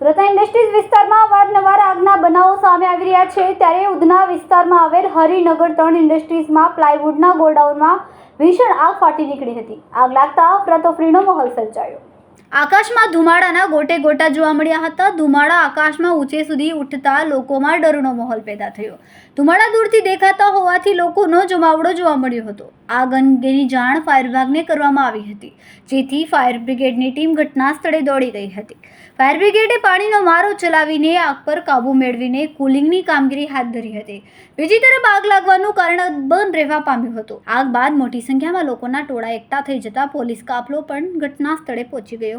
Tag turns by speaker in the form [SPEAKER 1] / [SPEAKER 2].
[SPEAKER 1] સુરતના ઇન્ડસ્ટ્રીઝ વિસ્તારમાં અવારનવાર આગના બનાવો સામે આવી રહ્યા છે. ત્યારે ઉધના વિસ્તારમાં આવેલ હરિનગર ત્રણ ઇન્ડસ્ટ્રીઝમાં પ્લાયવુડના ગોડાઉનમાં ભીષણ આગ ફાટી નીકળી હતી. આગ લાગતા અફરાતફરીનો માહોલ સર્જાયો. આકાશમાં ધુમાડાના ગોટે ગોટા જોવા મળ્યા હતા. ધુમાડા આકાશમાં ઊંચે સુધી ઉઠતા લોકોમાં ડરનો માહોલ પેદા થયો. ધુમાડા દૂરથી દેખાતા હોવાથી લોકોનો જમાવડો જોવા મળ્યો હતો. આગ અંગેની જાણ ફાયર વિભાગને કરવામાં આવી હતી, જેથી ફાયર બ્રિગેડની ટીમ ઘટના સ્થળે દોડી ગઈ હતી. ફાયર બ્રિગેડે પાણીનો મારો ચલાવીને આગ પર કાબૂ મેળવીને કુલિંગની કામગીરી હાથ ધરી હતી. બીજી તરફ આગ લાગવાનું કારણ બંધ રહેવા પામ્યું હતું. આગ બાદ મોટી સંખ્યામાં લોકોના ટોળા એકઠા થઈ જતા પોલીસ કાફલો પણ ઘટના સ્થળે પહોંચી ગયો.